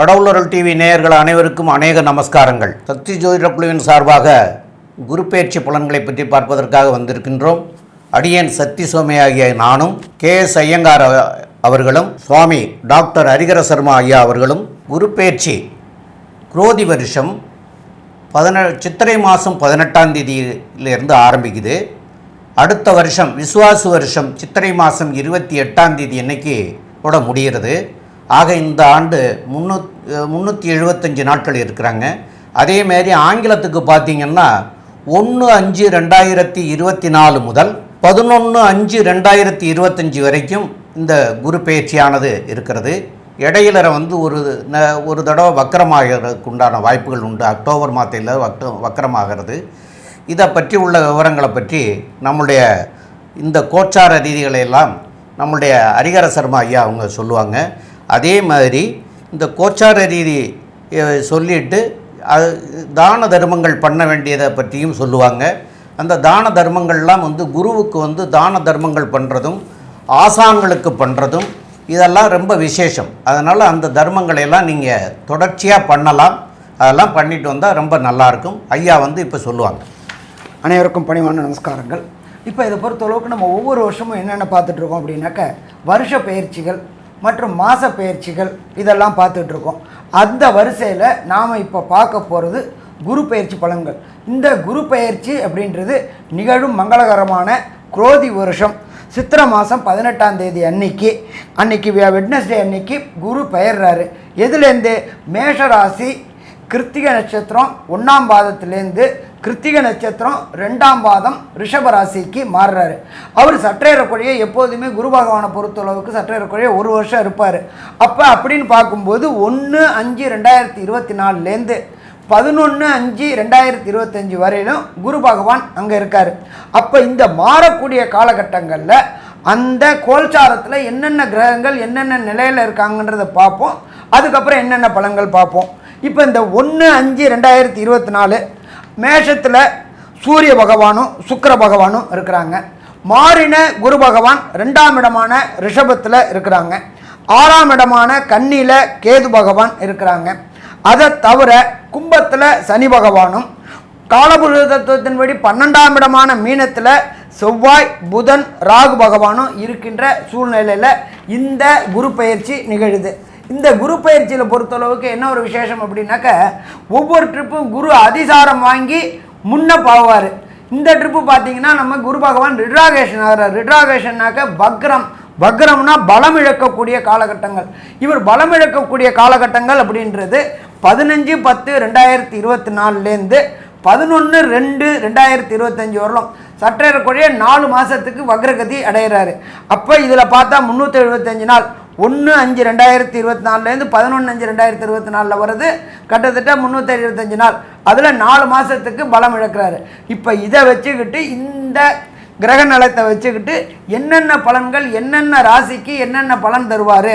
கடவுளர்கள் TV நேயர்கள் அனைவருக்கும் அநேக நமஸ்காரங்கள். சக்தி ஜோதிட குழுவின் சார்பாக குரு பெயர்ச்சி பலன்களை பற்றி பார்ப்பதற்காக வந்திருக்கின்றோம். அடியேன் சக்தி சுவாமி ஆகிய நானும் கே எஸ் ஐயங்கார் அவர்களும் சுவாமி டாக்டர் ஹரிகர சர்மா ஐயா அவர்களும் குரு குரோதி வருஷம் பதினெ சித்திரை மாதம் பதினெட்டாம் தேதியிலிருந்து ஆரம்பிக்குது. அடுத்த வருஷம் விசுவாசு வருஷம் சித்திரை மாதம் இருபத்தி எட்டாம் தேதி அன்னைக்கு கூட முடிகிறது. ஆக இந்த ஆண்டு முன்னூ முந்நூற்றி எழுபத்தஞ்சு நாட்கள் இருக்கிறாங்க. அதேமாரி ஆங்கிலத்துக்கு பார்த்தீங்கன்னா ஒன்று அஞ்சு ரெண்டாயிரத்தி இருபத்தி நாலு முதல் பதினொன்று அஞ்சு ரெண்டாயிரத்தி இருபத்தஞ்சி வரைக்கும் இந்த குரு பயிற்சியானது இருக்கிறது. இடையில வந்து ஒரு ந- ஒரு தடவை வக்கரமாகிறதுக்கு உண்டான வாய்ப்புகள் உண்டு. அக்டோபர் மாதத்தில் வக்க வக்கரமாகிறது. இதை பற்றி உள்ள விவரங்களை பற்றி நம்முடைய இந்த கோச்சார ரீதிகளை எல்லாம் நம்முடைய ஹரிகர சர்மா ஐயா அவங்க சொல்லுவாங்க. அதே மாதிரி இந்த கோச்சார ரீதி சொல்லிட்டு அது தான தர்மங்கள் பண்ண வேண்டியதை பற்றியும் சொல்லுவாங்க. அந்த தான தர்மங்கள்லாம் வந்து குருவுக்கு வந்து தான தர்மங்கள் பண்ணுறதும் ஆசான்களுக்கு பண்ணுறதும் இதெல்லாம் ரொம்ப விசேஷம். அதனால் அந்த தர்மங்களை எல்லாம் நீங்கள் தொடர்ச்சியாக பண்ணலாம். அதெல்லாம் பண்ணிட்டு வந்தால் ரொம்ப நல்லாயிருக்கும். ஐயா வந்து இப்போ சொல்லுவாங்க. அனைவருக்கும் பணிவான நமஸ்காரங்கள். இப்போ இதை பொறுத்தளவுக்கு நம்ம ஒவ்வொரு வருஷமும் என்னென்ன பார்த்துட்ருக்கோம் அப்படின்னாக்க வருஷ பயிற்சிகள் மற்றும் மாத பயிற்சிகள் இதெல்லாம் பார்த்துட்ருக்கோம். அந்த வரிசையில் நாம் இப்போ பார்க்க போகிறது குரு பயிற்சி பலன்கள். இந்த குரு பயிற்சி அப்படின்றது நிகழும் மங்களகரமான குரோதி வருஷம். சித்திரை மாதம் பதினெட்டாம் தேதி அன்னைக்கு அன்னைக்கு வெட்னஸ்டே அன்னைக்கு குரு பெயர்றாரு. எதுலேருந்து? மேஷராசி கிருத்திக நட்சத்திரம் ஒன்றாம் பாதத்துலேருந்து கிருத்திகை நட்சத்திரம் ரெண்டாம் பாதம் ரிஷபராசிக்கு மாறுறாரு. அவர் சற்றேறக்குறைய எப்போதுமே குரு பகவானை பொறுத்தளவுக்கு சற்றேறக்குறைய ஒரு வருஷம் இருப்பார். அப்போ அப்படின்னு பார்க்கும்போது ஒன்று அஞ்சு ரெண்டாயிரத்தி இருபத்தி நாலுலேருந்து பதினொன்று அஞ்சு ரெண்டாயிரத்தி இருபத்தஞ்சி வரையிலும் குரு பகவான் அங்கே இருக்கார். அப்போ இந்த மாறக்கூடிய காலகட்டங்களில் அந்த கோல்சாரத்தில் என்னென்ன கிரகங்கள் என்னென்ன நிலையில் இருக்காங்கன்றதை பார்ப்போம். அதுக்கப்புறம் என்னென்ன பழங்கள் பார்ப்போம். இப்போ இந்த ஒன்று அஞ்சு ரெண்டாயிரத்தி இருபத்தி நாலு மேஷத்தில் சூரிய பகவானும் சுக்கர பகவானும் இருக்கிறாங்க. மாறின குரு பகவான் ரெண்டாம் இடமான ரிஷபத்தில் இருக்கிறாங்க. ஆறாம் இடமான கன்னியில் கேது பகவான் இருக்கிறாங்க. அதை தவிர கும்பத்தில் சனி பகவானும் காலபுருஷ தத்துவத்தின்படி பன்னெண்டாம் இடமான மீனத்தில் செவ்வாய் புதன் ராகு பகவானும் இருக்கின்ற சூழ்நிலையில் இந்த குரு பயிற்சி நிகழுது. இந்த குரு பயிற்சியில் பொறுத்தளவுக்கு என்ன ஒரு விசேஷம் அப்படின்னாக்க ஒவ்வொரு ட்ரிப்பும் குரு அதிசாரம் வாங்கி முன்ன போவார். இந்த ட்ரிப்பு பார்த்தீங்கன்னா நம்ம குரு பகவான் ரிட்ராகேஷன் ஆகிறார். ரிட்ராகேஷன்னாக்க பக்ரம் வக்ரம்னா பலம் இழக்கக்கூடிய காலகட்டங்கள். இவர் பலம் இழக்கக்கூடிய காலகட்டங்கள் அப்படின்றது பதினஞ்சு பத்து ரெண்டாயிரத்தி இருபத்தி நாலுலேருந்து பதினொன்று ரெண்டு ரெண்டாயிரத்தி இருபத்தஞ்சி வரலாம். சற்றேறக்குறைய நாலு மாதத்துக்கு வக்ரகதி அடைகிறாரு அப்போ இதில் பார்த்தா முந்நூற்றி எழுபத்தஞ்சு நாள். ஒன்று அஞ்சு ரெண்டாயிரத்தி இருபத்தி நாலுலேருந்து பதினொன்று அஞ்சு ரெண்டாயிரத்தி இருபத்தி நாலில் வருது கிட்டத்தட்ட முந்நூற்றி இருபத்தஞ்சு நாள். அதில் நாலு மாதத்துக்கு பலம் இழக்கிறாரு. இப்போ இதை வச்சுக்கிட்டு இந்த கிரக நலத்தை வச்சுக்கிட்டு என்னென்ன பலன்கள் என்னென்ன ராசிக்கு என்னென்ன பலன் தருவார்?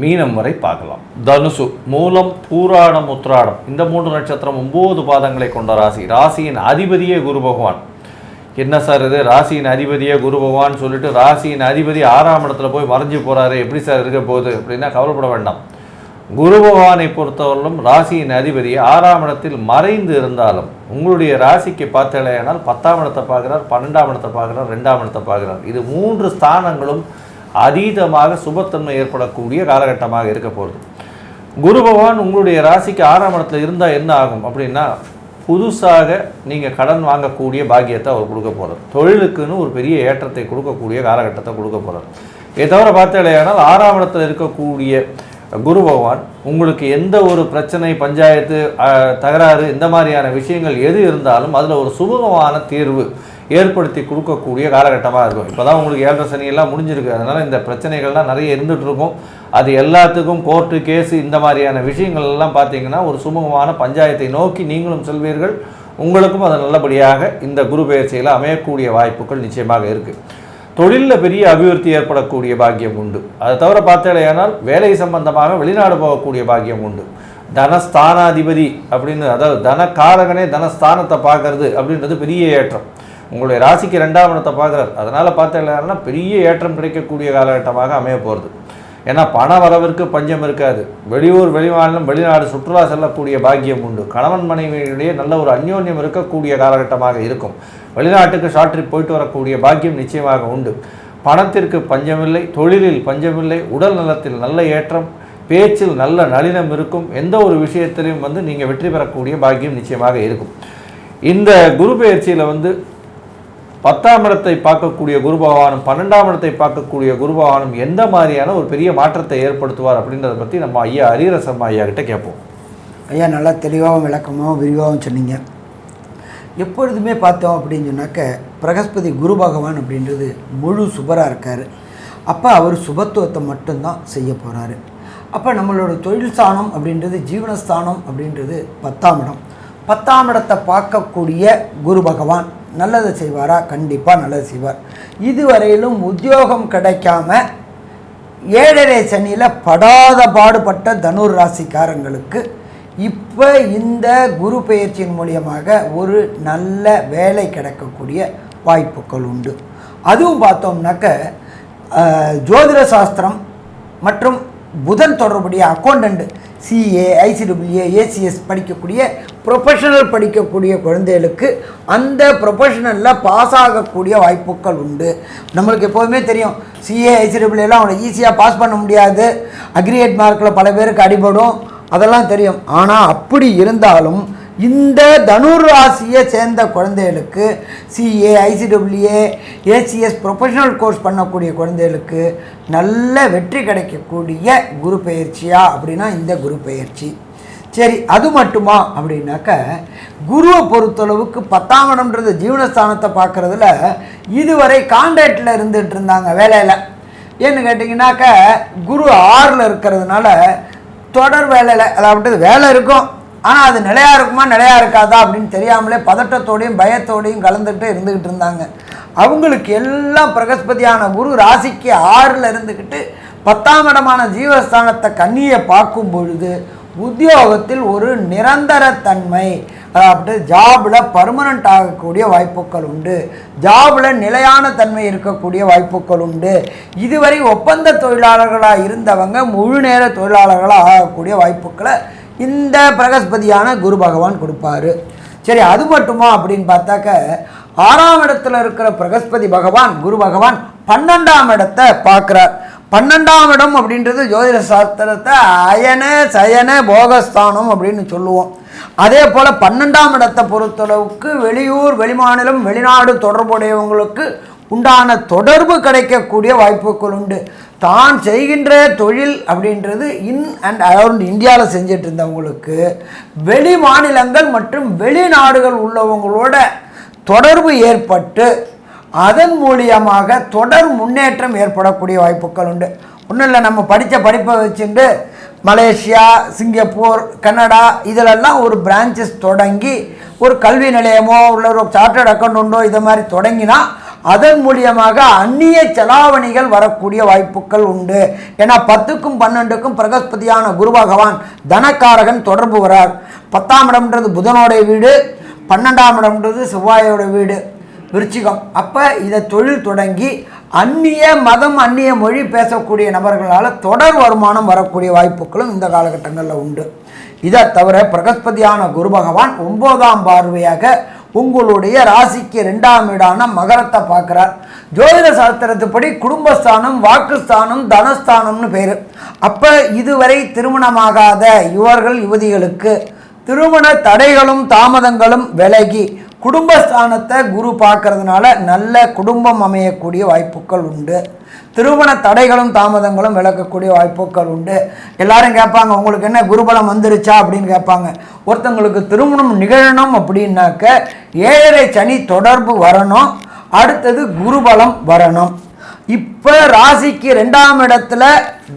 மீனம் வரை பார்க்கலாம். தனுசு மூலம் பூராடம் உத்ராடம் இந்த மூன்று நட்சத்திரம் ஒம்பது பாதங்களை கொண்ட ராசி. ராசியின் அதிபதியே குரு பகவான். என்ன சார் இது? ராசியின் அதிபதியே குரு பகவான் சொல்லிட்டு ராசியின் அதிபதி ஆறாம் இடத்துல போய் மறைஞ்சு போகிறாரு எப்படி சார் இருக்க போகுது? அப்படின்னா கவலைப்பட வேண்டாம். குரு பகவானை பொறுத்தவரையிலும் ராசியின் அதிபதி ஆறாம் இடத்தில் மறைந்து இருந்தாலும் உங்களுடைய ராசிக்கு பார்த்தலையானால் பத்தாம் இடத்தை பார்க்குறார் பன்னெண்டாம் இடத்தை பார்க்குறார் ரெண்டாம் இடத்தை பார்க்குறார். இது மூன்று ஸ்தானங்களும் அதீதமாக சுபத்தன்மை ஏற்படக்கூடிய காலகட்டமாக இருக்க போகிறது குரு பகவான் உங்களுடைய ராசிக்கு ஆறாம் இடத்துல இருந்தால் என்ன ஆகும் அப்படின்னா புதுசாக நீங்கள் கடன் வாங்கக்கூடிய பாக்கியத்தை அவர் கொடுக்க போகிறார் தொழிலுக்குன்னு ஒரு பெரிய ஏற்றத்தை கொடுக்கக்கூடிய காலகட்டத்தை கொடுக்க போகிறார் இதை தவிர இல்லையானால் ஆறாம் இடத்தில் இருக்கக்கூடிய குரு பகவான் உங்களுக்கு எந்த ஒரு பிரச்சனை பஞ்சாயத்து தகராறு இந்த மாதிரியான விஷயங்கள் எது இருந்தாலும் அதில் ஒரு சுமூகமான தீர்வு ஏற்படுத்தி கொடுக்கக்கூடிய காலகட்டமாக இருக்கும். இப்போ தான் உங்களுக்கு ஏழரை சனியெல்லாம் முடிஞ்சிருக்கு. அதனால் இந்த பிரச்சனைகள்லாம் நிறைய இருந்துகிட்ருக்கும். அது எல்லாத்துக்கும் கோர்ட்டு கேஸு இந்த மாதிரியான விஷயங்கள் எல்லாம் பார்த்தீங்கன்னா ஒரு சுமூகமான பஞ்சாயத்தை நோக்கி நீங்களும் செல்வீர்கள். உங்களுக்கும் அது நல்லபடியாக இந்த குரு பயிற்சியில் அமையக்கூடிய வாய்ப்புகள் நிச்சயமாக இருக்குது தொழிலில் பெரிய அபிவிருத்தி ஏற்படக்கூடிய பாக்கியம் உண்டு. அதை தவிர பார்த்தேனால் வேலை சம்பந்தமாக வெளிநாடு போகக்கூடிய பாக்கியம் உண்டு. தனஸ்தானாதிபதி அப்படின்னு அதாவது தனக்காரகனே தனஸ்தானத்தை பார்க்கறது அப்படின்றது பெரிய ஏற்றம். உங்களுடைய ராசிக்கு ரெண்டாம் இடத்தை பார்க்குறாரு. அதனால் பார்த்தேன்னா பெரிய ஏற்றம் கிடைக்கக்கூடிய காலகட்டமாக அமைய போகிறது ஏன்னா பண வரவிற்கு பஞ்சம் இருக்காது. வெளியூர் வெளிமாநிலம் வெளிநாடு சுற்றுலா செல்லக்கூடிய பாக்கியம் உண்டு. கணவன் மனைவியிடையே நல்ல ஒரு அந்யோன்யம் இருக்கக்கூடிய காலகட்டமாக இருக்கும். வெளிநாட்டுக்கு ஷார்ட் ட்ரிப் போயிட்டு வரக்கூடிய பாக்கியம் நிச்சயமாக உண்டு. பணத்திற்கு பஞ்சமில்லை தொழிலில் பஞ்சமில்லை உடல் நலத்தில் நல்ல ஏற்றம் பேச்சில் நல்ல நளினம் இருக்கும். எந்த ஒரு விஷயத்திலையும் வந்து நீங்கள் வெற்றி பெறக்கூடிய பாக்கியம் நிச்சயமாக இருக்கும். இந்த குரு பயிற்சியில் வந்து பத்தாம் இடத்தை பார்க்கக்கூடிய குரு பகவானும் பன்னெண்டாம் இடத்தை பார்க்கக்கூடிய குரு பகவானும் எந்த மாதிரியான ஒரு பெரிய மாற்றத்தை ஏற்படுத்துவார் அப்படின்றத பற்றி நம்ம ஐயா ஹரிரசம் ஐயா கிட்ட கேட்போம். ஐயா நல்லா தெளிவாகவும் விளக்கமாகவும் விரிவாகவும் சொன்னீங்க. எப்பொழுதுமே பார்த்தோம் அப்படின்னு சொன்னாக்க பிரகஸ்பதி குரு பகவான் அப்படின்றது முழு சுபராக இருக்கார். அப்போ அவர் சுபத்துவத்தை மட்டும்தான் செய்ய போகிறாரு அப்போ நம்மளோட தொழில் ஸ்தானம் அப்படின்றது ஜீவனஸ்தானம் அப்படின்றது பத்தாம் இடம். பத்தாம் இடத்தை பார்க்கக்கூடிய குரு பகவான் நல்லதை செய்வாரா? கண்டிப்பாக நல்லது செய்வார். இதுவரையிலும் உத்தியோகம் கிடைக்காம ஏழரை சனியில் படாத பாடுபட்ட தனுர் ராசிக்காரங்களுக்கு இப்போ இந்த குரு பெயர்ச்சியின் மூலியமாக ஒரு நல்ல வேலை கிடைக்கக்கூடிய வாய்ப்புகள் உண்டு. அதுவும் பார்த்தோம்னாக்க ஜோதிட சாஸ்திரம் மற்றும் புதன் தொடர்புடைய அக்கௌண்ட்டு சிஏ ஐசிடபிள்யூஏ ஏசிஎஸ் படிக்கக்கூடிய ப்ரொஃபஷனல் படிக்கக்கூடிய குழந்தைகளுக்கு அந்த ப்ரொஃபஷனலில் பாஸ் ஆகக்கூடிய வாய்ப்புகள் உண்டு. நம்மளுக்கு எப்போதுமே தெரியும் சிஏ ஐசிடபிள்யூலாம் அவனை ஈஸியாக பாஸ் பண்ண முடியாது. அக்ரிகேட் மார்க்கில் பல பேருக்கு அடிபடும். அதெல்லாம் தெரியும். ஆனால் அப்படி இருந்தாலும் இந்த தனுர் ராசியை சேர்ந்த குழந்தைகளுக்கு CA ICWA ACS professional course பண்ணக்கூடிய குழந்தைகளுக்கு நல்ல வெற்றி கிடைக்கக்கூடிய குரு பயிற்சியா அப்படின்னா இந்த குரு பயிற்சி சரி அது மட்டுமா அப்படின்னாக்க குருவை பொறுத்தளவுக்கு பத்தாம் இடம்ன்றது ஜீவனஸ்தானத்தை பார்க்குறதுல இதுவரை கான்ட்ராக்டில் இருந்துகிட்டு இருந்தாங்க வேலையில். ஏன்னு கேட்டிங்கனாக்க குரு ஆறில் இருக்கிறதுனால தொடர் வேலையில் அதாவது வேலை இருக்கும். ஆனால் அது நிலையாக இருக்குமா நிலையாக இருக்காதா அப்படின்னு தெரியாமலே பதட்டத்தோடையும் பயத்தோடையும் கலந்துக்கிட்டு இருந்துக்கிட்டு இருந்தாங்க. அவங்களுக்கு எல்லாம் பிரகஸ்பதியான குரு ராசிக்கு ஆறில் இருந்துக்கிட்டு பத்தாம் இடமான ஜீவஸ்தானத்தை கண்ணியை பார்க்கும் பொழுது உத்தியோகத்தில் ஒரு நிரந்தர தன்மை அதாவது ஜாபில் பர்மனண்ட் ஆகக்கூடிய வாய்ப்புகள் உண்டு. ஜாபில் நிலையான தன்மை இருக்கக்கூடிய வாய்ப்புகள் உண்டு. இதுவரை ஒப்பந்த தொழிலாளர்களாக இருந்தவங்க முழு நேர தொழிலாளர்களாக ஆகக்கூடிய வாய்ப்புகளை இந்த பிரகஸ்பதியான குரு பகவான் கொடுப்பாரு. சரி அது மட்டுமா அப்படின்னு பார்த்தாக்க ஆறாம் இடத்துல இருக்கிற பிரகஸ்பதி பகவான் குரு பகவான் பன்னெண்டாம் இடத்தை பார்க்குறார். பன்னெண்டாம் இடம் அப்படின்றது ஜோதிட சாஸ்திரத்தை அயன சயன போகஸ்தானம் அப்படின்னு சொல்லுவோம். அதே போல் பன்னெண்டாம் இடத்தை பொறுத்தளவுக்கு வெளியூர் வெளிமாநிலம் வெளிநாடு தொடர்புடையவங்களுக்கு உண்டான தொடர்பு கிடைக்கக்கூடிய வாய்ப்புகள் உண்டு. தான் செய்கின்ற தொழில் அப்படின்றது இன் அண்ட் அரவுண்ட் இந்தியாவில் செஞ்சிட்டு இருந்தவங்களுக்கு வெளி மாநிலங்கள் மற்றும் வெளிநாடுகள் உள்ளவங்களோட தொடர்பு ஏற்பட்டு அதன் மூலியமாக தொடர் முன்னேற்றம் ஏற்படக்கூடிய வாய்ப்புகள் உண்டு. ஒன்றும் இல்லை நம்ம படித்த படிப்பை வச்சுட்டு மலேசியா சிங்கப்பூர் கனடா இதிலெல்லாம் ஒரு பிரான்ச்சஸ் தொடங்கி ஒரு கல்வி நிலையமோ உள்ள ஒரு சார்ட்டர்ட் அக்கௌண்டோ இதை மாதிரி தொடங்கினா அதன் மூலியமாக அந்நிய செலாவணிகள் வரக்கூடிய வாய்ப்புகள் உண்டு. ஏன்னா பத்துக்கும் பன்னெண்டுக்கும் பிரகஸ்பதியான குரு பகவான் தனக்காரகன் தொடர்பு வரார். பத்தாம் இடம்ன்றது புதனோடைய வீடு பன்னெண்டாம் இடம்ன்றது செவ்வாயோட வீடு விருச்சிகம். அப்போ இதை தொழில் தொடங்கி அந்நிய மதம் அந்நிய மொழி பேசக்கூடிய நபர்களால் தொடர் வருமானம் வரக்கூடிய வாய்ப்புகளும் இந்த காலகட்டங்களில் உண்டு. இதை தவிர பிரகஸ்பதியான குரு பகவான் ஒன்பதாம் பார்வையாக உங்களுடைய ராசிக்கு ரெண்டாம் இடான மகரத்தை பார்க்குறார். ஜோதிட சாஸ்திரத்துப்படி குடும்பஸ்தானம் வாக்குஸ்தானம் தனஸ்தானம்னு பேர். அப்போ இதுவரை திருமணமாகாத யுவர்கள் யுவதிகளுக்கு திருமண தடைகளும் தாமதங்களும் விலகி குடும்பஸ்தானத்தை குரு பார்க்கறதுனால நல்ல குடும்பம் அமையக்கூடிய வாய்ப்புகள் உண்டு. திருமண தடைகளும் தாமதங்களும் விளக்கக்கூடிய வாய்ப்புகள் உண்டு. எல்லாரும் கேட்பாங்க உங்களுக்கு என்ன குருபலம் வந்துருச்சா? அப்படின்னு கேட்பாங்க. ஒருத்தங்களுக்கு திருமணம் நிகழணும் அப்படின்னாக்க ஏழரை சனி தொடர்பு வரணும். அடுத்தது குருபலம் வரணும். இப்போ ராசிக்கு ரெண்டாம் இடத்துல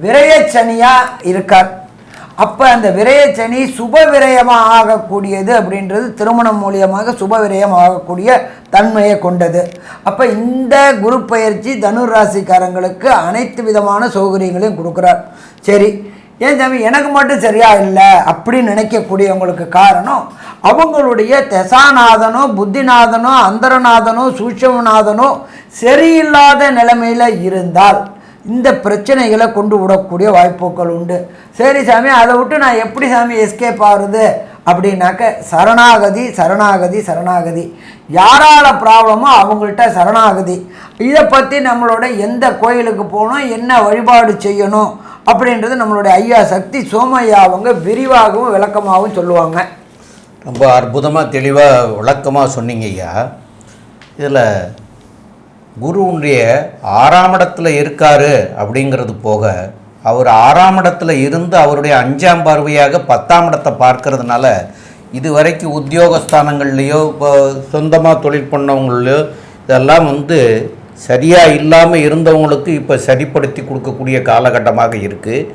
விரயச்சனியாக இருக்கார். அப்போ அந்த விரயச்சனி சுப விரயமாக ஆகக்கூடியது அப்படின்றது திருமணம் மூலியமாக சுப விரயம் ஆகக்கூடிய தன்மையை கொண்டது. அப்போ இந்த குரு பயிற்சி தனுர் ராசிக்காரங்களுக்கு அனைத்து விதமான சௌகரியங்களையும் கொடுக்குறார். சரி ஏன் சாமி எனக்கு மட்டும் சரியா இல்லை அப்படின்னு நினைக்கக்கூடியவங்களுக்கு காரணம் அவங்களுடைய தசாநாதனோ புத்திநாதனோ அந்தரநாதனோ சூட்சமநாதனோ சரியில்லாத நிலைமையில் இருந்தால் இந்த பிரச்சனைகளை கொண்டு விடக்கூடிய வாய்ப்புகள் உண்டு. சரி சாமி அதை விட்டு நான் எப்படி சாமி எஸ்கேப் ஆகுறது? அப்படின்னாக்க சரணாகதி சரணாகதி சரணாகதி. யாரால ப்ராப்ளமோ அவங்கள்ட்ட சரணாகதி. இதை பற்றி நம்மளோட எந்த கோயிலுக்கு போகணும் என்ன வழிபாடு செய்யணும் அப்படின்றது நம்மளுடைய ஐயா சக்தி சோமையா அவங்க விரிவாகவும் விளக்கமாகவும் சொல்லுவாங்க. ரொம்ப அற்புதமாக தெளிவாக விளக்கமாக சொன்னீங்க ஐயா. இதில் குருவுடைய ஆறாம் இடத்துல இருக்காரு அப்படிங்கிறது போக அவர் ஆறாம் இடத்துல இருந்து அவருடைய அஞ்சாம் பார்வையாக பத்தாம் இடத்தை பார்க்கறதுனால இதுவரைக்கும் உத்தியோகஸ்தானங்கள்லேயோ இப்போ சொந்தமாக தொழில் பண்ணவங்களையோ இதெல்லாம் வந்து சரியாக இல்லாமல் இருந்தவங்களுக்கு இப்போ சரிப்படுத்தி கொடுக்கக்கூடிய காலகட்டமாக இருக்குது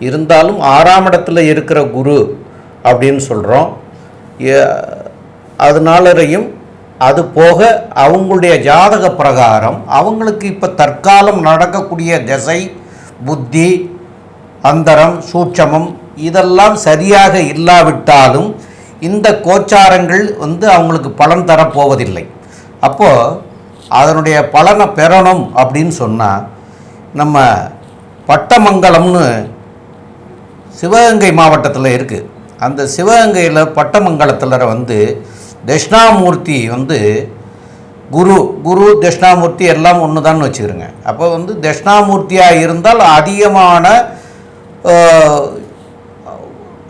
இருந்தாலும் ஆறாம் இடத்துல இருக்கிற குரு அப்படின்னு சொல்கிறோம் அதனாலரையும் அது போக அவங்களுடைய ஜாதக பிரகாரம் அவங்களுக்கு இப்போ தற்காலம் நடக்கக்கூடிய திசை புத்தி அந்தரம் சூட்சமம் இதெல்லாம் சரியாக இல்லாவிட்டாலும் இந்த கோச்சாரங்கள் வந்து அவங்களுக்கு பலன் தரப்போவதில்லை. அப்போது அதனுடைய பலனை பெறணும் அப்படின்னு சொன்னால் நம்ம பட்டமங்கலம்னு சிவகங்கை மாவட்டத்தில் இருக்குது அந்த சிவகங்கையில் பட்டமங்கலத்தில் வந்து தட்சிணாமூர்த்தி வந்து குரு குரு தட்சிணாமூர்த்தி எல்லாம் ஒன்று தான் வச்சுக்கிறோங்க. அப்போ வந்து தட்சிணாமூர்த்தியாக இருந்தால் அதிகமான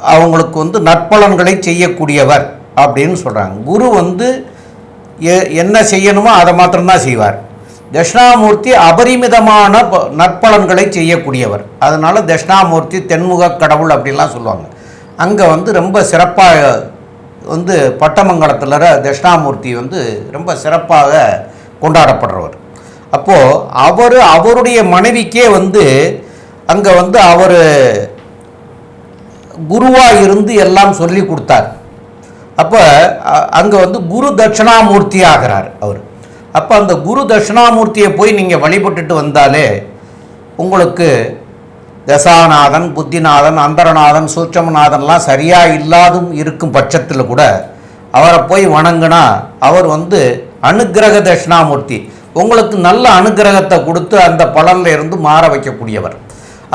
அவங்களுக்கு வந்து நற்பலன்களை செய்யக்கூடியவர் அப்படின்னு சொல்கிறாங்க குரு வந்து எ- என்ன செய்யணுமோ அதை மாத்திரம்தான் செய்வார். தட்சிணாமூர்த்தி அபரிமிதமான ப- நற்பலன்களை செய்யக்கூடியவர். அதனால் தட்சிணாமூர்த்தி தென்முக கடவுள் அப்படிலாம் சொல்லுவாங்க. அங்கே வந்து ரொம்ப சிறப்பாக வந்து பட்டமங்கலத்தில் தட்சிணாமூர்த்தி வந்து ரொம்ப சிறப்பாக கொண்டாடப்படுறவர். அப்போது அவர் அவருடைய மனைவிக்கே வந்து அங்கே வந்து அவர் குருவாக இருந்து எல்லாம் சொல்லி கொடுத்தார். அப்போ அங்கே வந்து குரு தட்சிணாமூர்த்தி ஆகிறார் அவர். அப்போ அந்த குரு தட்சிணாமூர்த்தியை போய் நீங்கள் வழிபட்டுட்டு வந்தாலே உங்களுக்கு தசாநாதன் புத்திநாதன் அந்தரநாதன் சூட்சமநாதன்லாம் சரியாக இல்லாதும் இருக்கும் பட்சத்தில் கூட அவரை போய் வணங்கினா அவர் வந்து அனுக்கிரக தட்சிணாமூர்த்தி. உங்களுக்கு நல்ல அனுக்கிரகத்தை கொடுத்து அந்த பலனில் இருந்து மாற வைக்கக்கூடியவர்.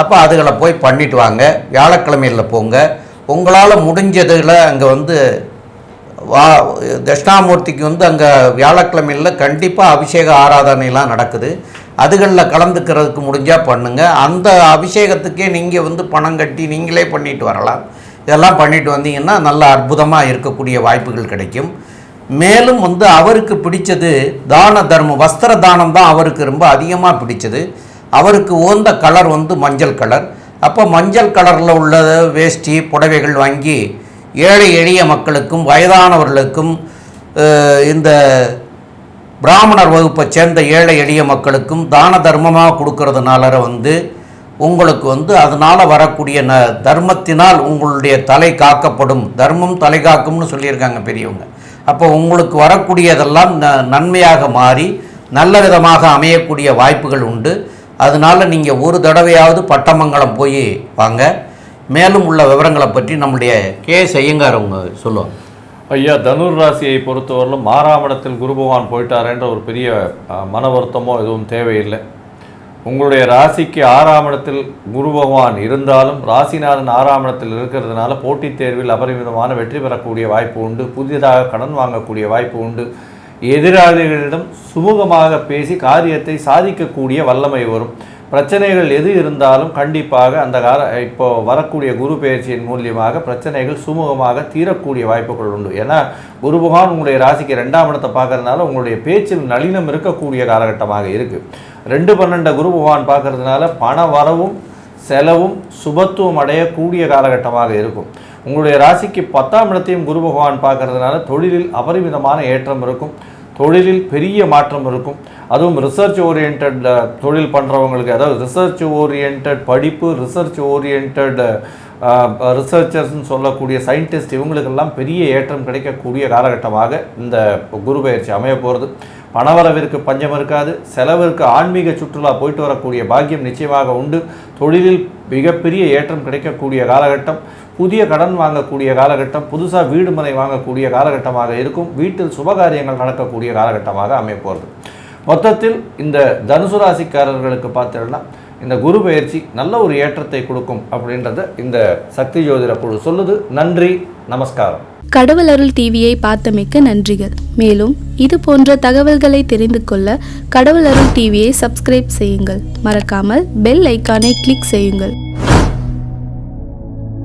அப்போ அதுகளை போய் பண்ணிட்டு வாங்க. வியாழக்கிழமையில் போங்க. உங்களால் முடிஞ்சதில் அங்கே வந்து வா தட்சிணாமூர்த்திக்கு வந்து அங்கே வியாழக்கிழமையில் கண்டிப்பாக அபிஷேக ஆராதனைலாம் நடக்குது. அதுகளில் கலந்துக்கிறதுக்கு முடிஞ்சால் பண்ணுங்கள் அந்த அபிஷேகத்துக்கே நீங்கள் வந்து பணம் கட்டி நீங்களே பண்ணிட்டு வரலாம். இதெல்லாம் பண்ணிட்டு வந்தீங்கன்னா நல்ல அற்புதமாக இருக்கக்கூடிய வாய்ப்புகள் கிடைக்கும். மேலும் வந்து அவருக்கு பிடிச்சது தான தர்மம். வஸ்திர தானம் தான் அவருக்கு ரொம்ப அதிகமாக பிடிச்சது. அவருக்கு ஓந்த கலர் வந்து மஞ்சள் கலர். அப்போ மஞ்சள் கலரில் உள்ள வேஷ்டி புடவைகள் வாங்கி ஏழை எளிய மக்களுக்கும் வயதானவர்களுக்கும் இந்த பிராமணர் வகுப்பை சேர்ந்த ஏழை எளிய மக்களுக்கும் தான தர்மமாக கொடுக்கறதுனால வந்து உங்களுக்கு வந்து அதனால் வரக்கூடிய ந தர்மத்தினால் உங்களுடைய தலை காக்கப்படும். தர்மம் தலை காக்கும்னு சொல்லியிருக்காங்க பெரியவங்க. அப்போ உங்களுக்கு வரக்கூடியதெல்லாம் ந நன்மையாக மாறி நல்ல விதமாக அமையக்கூடிய வாய்ப்புகள் உண்டு. அதனால் நீங்கள் ஒரு தடவையாவது பட்டமங்கலம் போய் வாங்க. மேலும் உள்ள விவரங்களை பற்றி நம்முடைய கே எஸ் அவங்க சொல்லுவாங்க. ஐயா தனுர் ராசியை பொறுத்தவரையிலும் மாறாமடத்தில் குரு பகவான் போயிட்டாரேன்ற ஒரு பெரிய மன வருத்தமோ எதுவும் தேவையில்லை. உங்களுடைய ராசிக்கு ஆறாம் இடத்தில் குரு பகவான் இருந்தாலும் ராசிநாதன் ஆறாம் இடத்தில் இருக்கிறதுனால போட்டித் தேர்வில் அபரிமிதமான வெற்றி பெறக்கூடிய வாய்ப்பு உண்டு. புதிதாக கடன் வாங்கக்கூடிய வாய்ப்பு உண்டு. எதிராளிகளிடம் சுமூகமாக பேசி காரியத்தை சாதிக்கக்கூடிய வல்லமை வரும். பிரச்சனைகள் எது இருந்தாலும் கண்டிப்பாக அந்த கால இப்போ வரக்கூடிய குரு பயிற்சியின் மூலியமாக பிரச்சனைகள் சுமூகமாக தீரக்கூடிய வாய்ப்புகள் உண்டு. ஏன்னா குரு பகவான் உங்களுடைய ராசிக்கு ரெண்டாம் இடத்தை பார்க்கறதுனால உங்களுடைய பேச்சில் நளினம் இருக்கக்கூடிய காலகட்டமாக இருக்குது ரெண்டு பன்னெண்டு குரு பகவான் பார்க்கறதுனால பண வரவும் செலவும் சுபத்துவம் அடையக்கூடிய காலகட்டமாக இருக்கும். உங்களுடைய ராசிக்கு பத்தாம் இடத்தையும் குரு பகவான் பார்க்கறதுனால தொழிலில் அபரிமிதமான ஏற்றம் இருக்கும். தொழிலில் பெரிய மாற்றம் இருக்கும். அதுவும் ரிசர்ச் ஓரியன்ட் தொழில் பண்ணுறவங்களுக்கு அதாவது ரிசர்ச் ஓரியன்ட் படிப்பு ரிசர்ச் ஓரியன்ட் ரிசர்ச்சர்ஸ்னு சொல்லக்கூடிய சயின்டிஸ்ட் இவங்களுக்கெல்லாம் பெரிய ஏற்றம் கிடைக்கக்கூடிய காலகட்டமாக இந்த குரு பயிற்சி அமைய போகிறது பணவரவிற்கு பஞ்சம் இருக்காது செலவிற்கு ஆன்மீக சுற்றுலா போயிட்டு வரக்கூடிய பாக்கியம் நிச்சயமாக உண்டு. தொழிலில் மிகப்பெரிய ஏற்றம் கிடைக்கக்கூடிய காலகட்டம் புதிய கடன் வாங்கக்கூடிய காலகட்டம் புதுசாக வீடு மனை வாங்கக்கூடிய காலகட்டமாக இருக்கும் வீட்டில் சுபகாரியங்கள் நடக்கக்கூடிய காலகட்டமாக அமைப்போகிறது மொத்தத்தில் இந்த தனுசு ராசிக்காரர்களுக்கு பார்த்தீங்கன்னா இந்த குரு பயிற்சி நல்ல ஒரு ஏற்றத்தை கொடுக்கும் அப்படின்றத இந்த சக்தி ஜோதிட குழு சொல்லுது. நன்றி நமஸ்காரம். கடவுள் அருள் டிவியை பார்த்தமைக்க நன்றிகள். மேலும் இது போன்ற தகவல்களை தெரிந்து கொள்ள கடவுள் அருள் டிவியை சப்ஸ்கிரைப் செய்யுங்கள். மறக்காமல் பெல் ஐக்கானை கிளிக் செய்யுங்கள்.